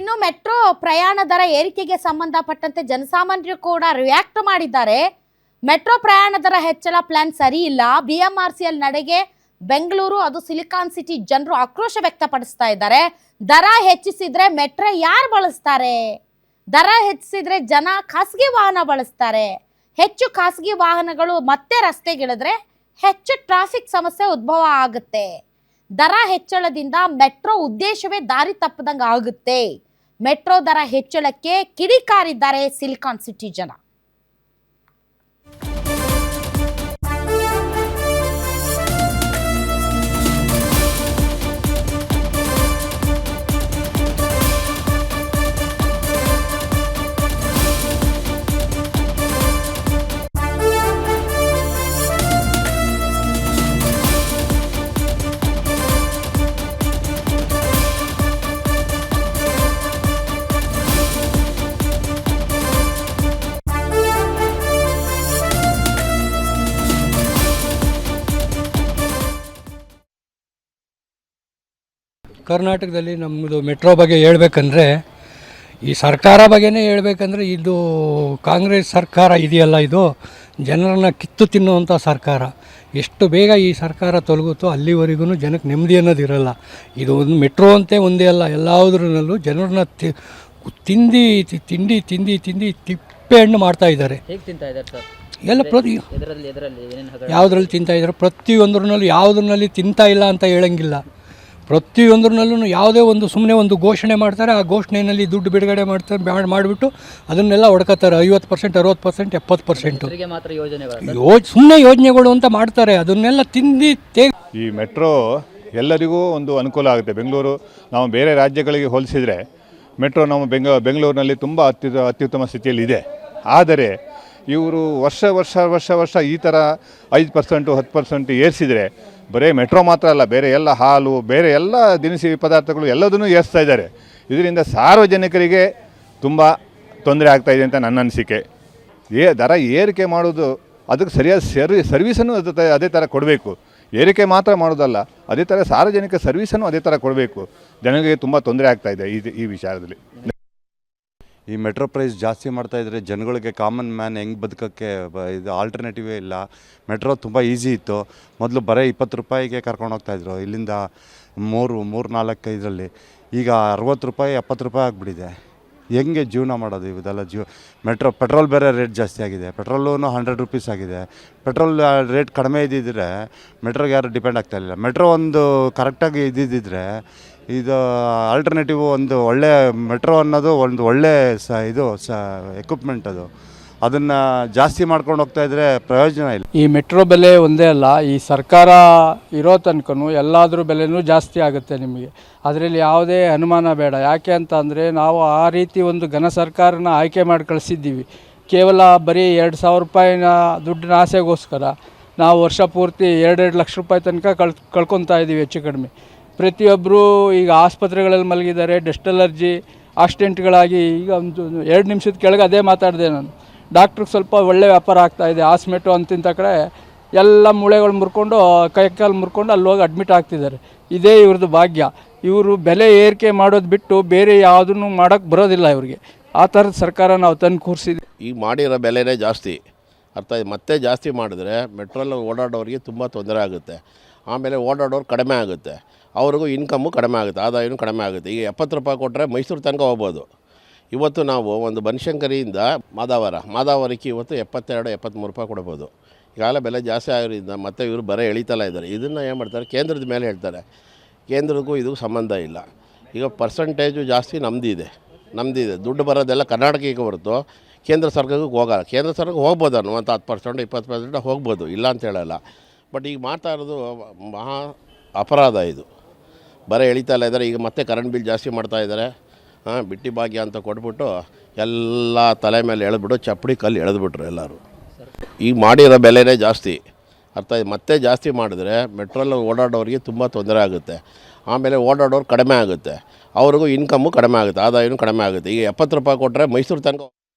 ಇನ್ನು ಮೆಟ್ರೋ ಪ್ರಯಾಣ ದರ ಏರಿಕೆಗೆ ಸಂಬಂಧಪಟ್ಟಂತೆ ಜನಸಾಮಾನ್ಯರು ಕೂಡ ರಿಯಾಕ್ಟ್ ಮಾಡಿದ್ದಾರೆ. ಮೆಟ್ರೋ ಪ್ರಯಾಣ ದರ ಹೆಚ್ಚಳ ಪ್ಲಾನ್ ಸರಿ ಇಲ್ಲ. B M R C L ನಡೆಗೆ ಬೆಂಗಳೂರು, ಅದು ಸಿಲಿಕಾನ್ ಸಿಟಿ ಜನರು ಆಕ್ರೋಶ ವ್ಯಕ್ತಪಡಿಸ್ತಾ ಇದ್ದಾರೆ. ದರ ಹೆಚ್ಚಿಸಿದ್ರೆ ಮೆಟ್ರೋ ಯಾರು ಬಳಸ್ತಾರೆ? ದರ ಹೆಚ್ಚಿಸಿದ್ರೆ ಜನ ಖಾಸಗಿ ವಾಹನ ಬಳಸ್ತಾರೆ. ಹೆಚ್ಚು ಖಾಸಗಿ ವಾಹನಗಳು ಮತ್ತೆ ರಸ್ತೆಗಿಳಿದ್ರೆ ಹೆಚ್ಚು ಟ್ರಾಫಿಕ್ ಸಮಸ್ಯೆ ಉದ್ಭವ ಆಗುತ್ತೆ. ದರ ಹೆಚ್ಚಳದಿಂದ ಮೆಟ್ರೋ ಉದ್ದೇಶವೇ ದಾರಿ ತಪ್ಪದಂಗೆ ಆಗುತ್ತೆ ಮೆಟ್ರೋ ದರ ಹೆಚ್ಚಳಕ್ಕೆ ಕಿಡಿಕಾರಿದ್ದಾರೆ ಸಿಲಿಕಾನ್ ಸಿಟಿ ಜನ. ಕರ್ನಾಟಕದಲ್ಲಿ ನಮ್ಮದು ಮೆಟ್ರೋ ಬಗ್ಗೆ ಹೇಳಬೇಕಂದ್ರೆ ಈ ಸರ್ಕಾರ ಬಗ್ಗೆನೇ ಹೇಳಬೇಕಂದ್ರೆ ಇದು ಕಾಂಗ್ರೆಸ್ ಸರ್ಕಾರ ಇದೆಯಲ್ಲ ಇದು ಜನರನ್ನ ಕಿತ್ತು ತಿನ್ನುವಂಥ ಸರ್ಕಾರ. ಎಷ್ಟು ಬೇಗ ಈ ಸರ್ಕಾರ ತೊಲಗುತ್ತೋ ಅಲ್ಲಿವರೆಗೂ ಜನಕ್ಕೆ ನೆಮ್ಮದಿ ಅನ್ನೋದು ಇರಲ್ಲ. ಇದು ಒಂದು ಮೆಟ್ರೋ ಅಂತೇ ಒಂದೇ ಅಲ್ಲ ಎಲ್ಲದ್ರಲ್ಲೂ ಜನರನ್ನ ತಿ ತಿಂದು ತಿಂಡಿ ತಿಂದಿ ತಿಂದು ತಿಪ್ಪೆ ಹಣ್ಣು ಮಾಡ್ತಾ ಇದ್ದಾರೆ. ಹೇಗೆ ತಿಂತಾ ಇದ್ದಾರೆ ಸರ್? ಎಲ್ಲ ಪ್ರತಿ ಯಾವುದ್ರಲ್ಲಿ ತಿಂತಾ ಇದ್ದಾರೆ? ಪ್ರತಿಯೊಂದರಲ್ಲೂ ಯಾವುದ್ರಲ್ಲಿ ತಿಂತಾ ಇಲ್ಲ ಅಂತ ಹೇಳಂಗಿಲ್ಲ. ಪ್ರತಿಯೊಂದರಲ್ಲೂ ಯಾವುದೇ ಒಂದು ಸುಮ್ಮನೆ ಒಂದು ಘೋಷಣೆ ಮಾಡ್ತಾರೆ ಆ ಘೋಷಣೆಯಲ್ಲಿ ದುಡ್ಡು ಬಿಡುಗಡೆ ಮಾಡ್ತಾರೆ ಬ್ಯಾಡ್ ಮಾಡಿಬಿಟ್ಟು ಅದನ್ನೆಲ್ಲ ಹೊಡ್ಕೋತಾರೆ ಐವತ್ತು ಪರ್ಸೆಂಟ್ ಅರವತ್ತು ಪರ್ಸೆಂಟ್ ಎಪ್ಪತ್ತು ಪರ್ಸೆಂಟು ಹೆಸರಿಗೆ ಮಾತ್ರ ಯೋಜನೆಗಳು ಯೋಜ್ ಸುಮ್ಮನೆ ಯೋಜನೆಗಳು ಅಂತ ಮಾಡ್ತಾರೆ. ಅದನ್ನೆಲ್ಲ ತಿಂದು ತೇ ಈ ಮೆಟ್ರೋ ಎಲ್ಲರಿಗೂ ಒಂದು ಅನುಕೂಲ ಆಗುತ್ತೆ. ಬೆಂಗಳೂರು ನಾವು ಬೇರೆ ರಾಜ್ಯಗಳಿಗೆ ಹೋಲಿಸಿದರೆ ಮೆಟ್ರೋ ನಮ್ಮ ಬೆಂಗ ಬೆಂಗಳೂರಿನಲ್ಲಿ ತುಂಬ ಅತ್ಯುತ ಅತ್ಯುತ್ತಮ ಸ್ಥಿತಿಯಲ್ಲಿ ಇದೆ ಆದರೆ ಇವರು ವರ್ಷ ವರ್ಷ ವರ್ಷ ವರ್ಷ ಈ ಥರ ಐದು ಪರ್ಸೆಂಟು, ಹತ್ತು ಪರ್ಸೆಂಟ್ ಏರಿಸಿದರೆ ಬರೀ ಮೆಟ್ರೋ ಮಾತ್ರ ಅಲ್ಲ, ಬೇರೆ ಎಲ್ಲ ಹಾಲು, ಬೇರೆ ಎಲ್ಲ ದಿನಸಿ ಪದಾರ್ಥಗಳು ಎಲ್ಲದನ್ನು ಏರಿಸ್ತಾ ಇದ್ದಾರೆ. ಇದರಿಂದ ಸಾರ್ವಜನಿಕರಿಗೆ ತುಂಬ ತೊಂದರೆ ಆಗ್ತಾ ಇದೆ ಅಂತ ನನ್ನ ಅನಿಸಿಕೆ. ಏ, ದರ ಏರಿಕೆ ಮಾಡೋದು, ಅದಕ್ಕೆ ಸರಿಯಾದ ಸರ್ವಿ ಸರ್ವಿಸನ್ನು ಅದೇ ಅದೇ ಥರ ಕೊಡಬೇಕು. ಏರಿಕೆ ಮಾತ್ರ ಮಾಡೋದಲ್ಲ, ಅದೇ ಥರ ಸಾರ್ವಜನಿಕ ಸರ್ವಿಸನ್ನು ಅದೇ ಥರ ಕೊಡಬೇಕು. ಜನಗಳಿಗೆ ತುಂಬ ತೊಂದರೆ ಆಗ್ತಾ ಇದೆ ಈ ಈ ವಿಚಾರದಲ್ಲಿ. ಈ ಮೆಟ್ರೋ ಪ್ರೈಸ್ ಜಾಸ್ತಿ ಮಾಡ್ತಾ ಇದ್ರೆ ಜನಗಳಿಗೆ ಕಾಮನ್ ಮ್ಯಾನ್ ಹೆಂಗೆ ಬದುಕೋಕ್ಕೆ ಇದು ಆಲ್ಟರ್ನೇಟಿವೇ ಇಲ್ಲ. ಮೆಟ್ರೋ ತುಂಬ ಈಸಿ ಇತ್ತು. ಮೊದಲು ಬರೀ ಇಪ್ಪತ್ತು ರೂಪಾಯಿಗೆ ಕರ್ಕೊಂಡು ಹೋಗ್ತಾಯಿದ್ರು ಇಲ್ಲಿಂದ ಮೂರು ಮೂರು ನಾಲ್ಕು ಇದರಲ್ಲಿ. ಈಗ ಅರವತ್ತು ರೂಪಾಯಿ, ಎಪ್ಪತ್ತು ರೂಪಾಯಿ ಆಗಿಬಿಟ್ಟಿದೆ. ಹೆಂಗೆ ಜೀವನ ಮಾಡೋದು ಇದೆಲ್ಲ ಜೀವ? ಮೆಟ್ರೋ, ಪೆಟ್ರೋಲ್ ಬೇರೆ ರೇಟ್ ಜಾಸ್ತಿ ಆಗಿದೆ. ಪೆಟ್ರೋಲು ಹಂಡ್ರೆಡ್ ರುಪೀಸ್ ಆಗಿದೆ. ಪೆಟ್ರೋಲ್ ರೇಟ್ ಕಡಿಮೆ ಇದ್ದಿದ್ದರೆ ಮೆಟ್ರೋಗೆ ಯಾರು ಡಿಪೆಂಡ್ ಆಗ್ತಾಯಿಲ್ಲ ಮೆಟ್ರೋ ಒಂದು ಕರೆಕ್ಟಾಗಿ ಇದ್ದಿದ್ದಿದ್ರೆ ಇದು ಆಲ್ಟರ್ನೇಟಿವ್ ಒಂದು ಒಳ್ಳೆ ಮೆಟ್ರೋ ಅನ್ನೋದು ಒಂದು ಒಳ್ಳೆ ಸ ಇದು ಸ ಎಕ್ವಿಪ್ಮೆಂಟ್ ಅದು. ಅದನ್ನು ಜಾಸ್ತಿ ಮಾಡ್ಕೊಂಡು ಹೋಗ್ತಾ ಇದ್ರೆ ಪ್ರಯೋಜನ ಇಲ್ಲ. ಈ ಮೆಟ್ರೋ ಬೆಲೆ ಒಂದೇ ಅಲ್ಲ, ಈ ಸರ್ಕಾರ ಇರೋ ತನಕನೂ ಎಲ್ಲಾದರೂ ಬೆಲೆನೂ ಜಾಸ್ತಿ ಆಗುತ್ತೆ ನಿಮಗೆ. ಅದರಲ್ಲಿ ಯಾವುದೇ ಅನುಮಾನ ಬೇಡ. ಯಾಕೆ ಅಂತ ಅಂದರೆ ನಾವು ಆ ರೀತಿ ಒಂದು ಘನ ಸರ್ಕಾರನ ಆಯ್ಕೆ ಮಾಡಿ ಕಳಿಸಿದ್ದೀವಿ. ಕೇವಲ ಬರೀ ಎರಡು ಸಾವಿರ ರೂಪಾಯಿನ ದುಡ್ಡಿನ ಆಸೆಗೋಸ್ಕರ ನಾವು ವರ್ಷ ಪೂರ್ತಿ ಎರಡೆರಡು ಲಕ್ಷ ರೂಪಾಯಿ ತನಕ ಕಳ್, ಕಳ್ಕೊತಾ ಇದ್ದೀವಿ ಹೆಚ್ಚು ಕಡಿಮೆ. ಪ್ರತಿಯೊಬ್ಬರು ಈಗ ಆಸ್ಪತ್ರೆಗಳಲ್ಲಿ ಮಲಗಿದ್ದಾರೆ ಡಸ್ಟ್ ಅಲರ್ಜಿ ಆಕ್ಸಿಡೆಂಟ್ಗಳಾಗಿ ಈಗ ಒಂದು ಎರಡು ನಿಮಿಷದ ಕೆಳಗೆ ಅದೇ ಮಾತಾಡಿದೆ ನಾನು. ಡಾಕ್ಟ್ರಿಗೆ ಸ್ವಲ್ಪ ಒಳ್ಳೆ ವ್ಯಾಪಾರ ಆಗ್ತಾ ಇದೆ ಆಸ್ಮೆಟು ಅಂತಿಂತ ಕಡೆ ಎಲ್ಲ ಮೂಳೆಗಳು ಮುರ್ಕೊಂಡು, ಕೈ ಕಾಲು ಮುರ್ಕೊಂಡು ಅಲ್ಲಿ ಹೋಗಿ ಅಡ್ಮಿಟ್ ಆಗ್ತಿದ್ದಾರೆ. ಇದೇ ಇವ್ರದ್ದು ಭಾಗ್ಯ. ಇವರು ಬೆಲೆ ಏರಿಕೆ ಮಾಡೋದು ಬಿಟ್ಟು ಬೇರೆ ಯಾವುದನ್ನು ಮಾಡೋಕ್ಕೆ ಬರೋದಿಲ್ಲ ಇವ್ರಿಗೆ. ಆ ಥರದ ಸರ್ಕಾರ ನಾವು ತಂದು ಕೂರಿಸಿದ್ವಿ. ಈಗ ಮಾಡಿರೋ ಬೆಲೆನೇ ಜಾಸ್ತಿ. ಅರ್ಥ ಮತ್ತೆ ಜಾಸ್ತಿ ಮಾಡಿದ್ರೆ ಮೆಟ್ರೋಲ್ ಓಡಾಡೋರಿಗೆ ತುಂಬ ತೊಂದರೆ ಆಗುತ್ತೆ. ಆಮೇಲೆ ಓಡಾಡೋರು ಕಡಿಮೆ ಆಗುತ್ತೆ. ಅವ್ರಿಗೂ ಇನ್ಕಮ್ಮು ಕಡಿಮೆ ಆಗುತ್ತೆ, ಆದಾಯನೂ ಕಡಿಮೆ ಆಗುತ್ತೆ. ಈಗ ಎಪ್ಪತ್ತು ರೂಪಾಯಿ ಕೊಟ್ಟರೆ ಮೈಸೂರು ತನಕ ಹೋಗ್ಬೋದು. ಇವತ್ತು ನಾವು ಒಂದು ಬನಶಂಕರಿಯಿಂದ ಮಾದಾವರ, ಮಾದಾವರಕ್ಕೆ ಇವತ್ತು ಎಪ್ಪತ್ತೆರಡು ಎಪ್ಪತ್ತ್ಮೂರು ರೂಪಾಯಿ ಕೊಡ್ಬೋದು. ಈಗಾಗಲೇ ಬೆಲೆ ಜಾಸ್ತಿ ಆಗಿರೋದ್ರಿಂದ ಮತ್ತೆ ಇವರು ಬರೀ ಎಳಿತಲ್ಲ ಇದ್ದಾರೆ. ಇದನ್ನು ಏನು ಮಾಡ್ತಾರೆ, ಕೇಂದ್ರದ ಮೇಲೆ ಹೇಳ್ತಾರೆ. ಕೇಂದ್ರಕ್ಕೂ ಇದಕ್ಕೂ ಸಂಬಂಧ ಇಲ್ಲ. ಈಗ ಪರ್ಸಂಟೇಜು ಜಾಸ್ತಿ ನಮ್ಮದಿದೆ ನಮ್ಮದಿದೆ ದುಡ್ಡು ಬರೋದೆಲ್ಲ ಕರ್ನಾಟಕಕ್ಕೆ ಹೊರತು ಕೇಂದ್ರ ಸರ್ಕಾರಕ್ಕೆ ಹೋಗಲ್ಲ. ಕೇಂದ್ರ ಸರ್ಕಾರಕ್ಕೆ ಹೋಗ್ಬೋದು ಅನ್ನುವಂಥ ಹತ್ತು ಪರ್ಸೆಂಟ್ ಇಪ್ಪತ್ತು ಪರ್ಸೆಂಟ್ ಹೋಗ್ಬೋದು, ಇಲ್ಲ ಅಂತ ಹೇಳಲ್ಲ. ಬಟ್ ಈಗ ಮಾಡ್ತಾ ಇರೋದು ಮಹಾ ಅಪರಾಧ ಇದು. ಬರೀ ಎಳಿತಾ ಇದ್ದಾರೆ ಈಗ ಮತ್ತೆ ಕರೆಂಟ್ ಬಿಲ್ ಜಾಸ್ತಿ ಮಾಡ್ತಾ ಇದ್ದಾರೆ ಹಾಂ, ಬಿಟ್ಟಿ ಭಾಗ್ಯ ಅಂತ ಕೊಟ್ಬಿಟ್ಟು ಎಲ್ಲ ತಲೆ ಮೇಲೆ ಎಳೆದ್ಬಿಟ್ಟು ಚಪ್ಪಡಿ ಕಲ್ಲು ಎಳೆದ್ಬಿಟ್ರು ಎಲ್ಲರೂ. ಈಗ ಮಾಡಿರೋ ಬೆಲೆನೇ ಜಾಸ್ತಿ. ಅರ್ಥ ಮತ್ತೆ ಜಾಸ್ತಿ ಮಾಡಿದ್ರೆ ಮೆಟ್ರೋಲ್ ಓಡಾಡೋರಿಗೆ ತುಂಬ ತೊಂದರೆ ಆಗುತ್ತೆ. ಆಮೇಲೆ ಓಡಾಡೋರು ಕಡಿಮೆ ಆಗುತ್ತೆ. ಅವ್ರಿಗೂ ಇನ್ಕಮ್ಮು ಕಡಿಮೆ ಆಗುತ್ತೆ, ಆದಾಯನೂ ಕಡಿಮೆ ಆಗುತ್ತೆ. ಈಗ ಎಪ್ಪತ್ತು ರೂಪಾಯಿ ಕೊಟ್ಟರೆ ಮೈಸೂರು ತನಕ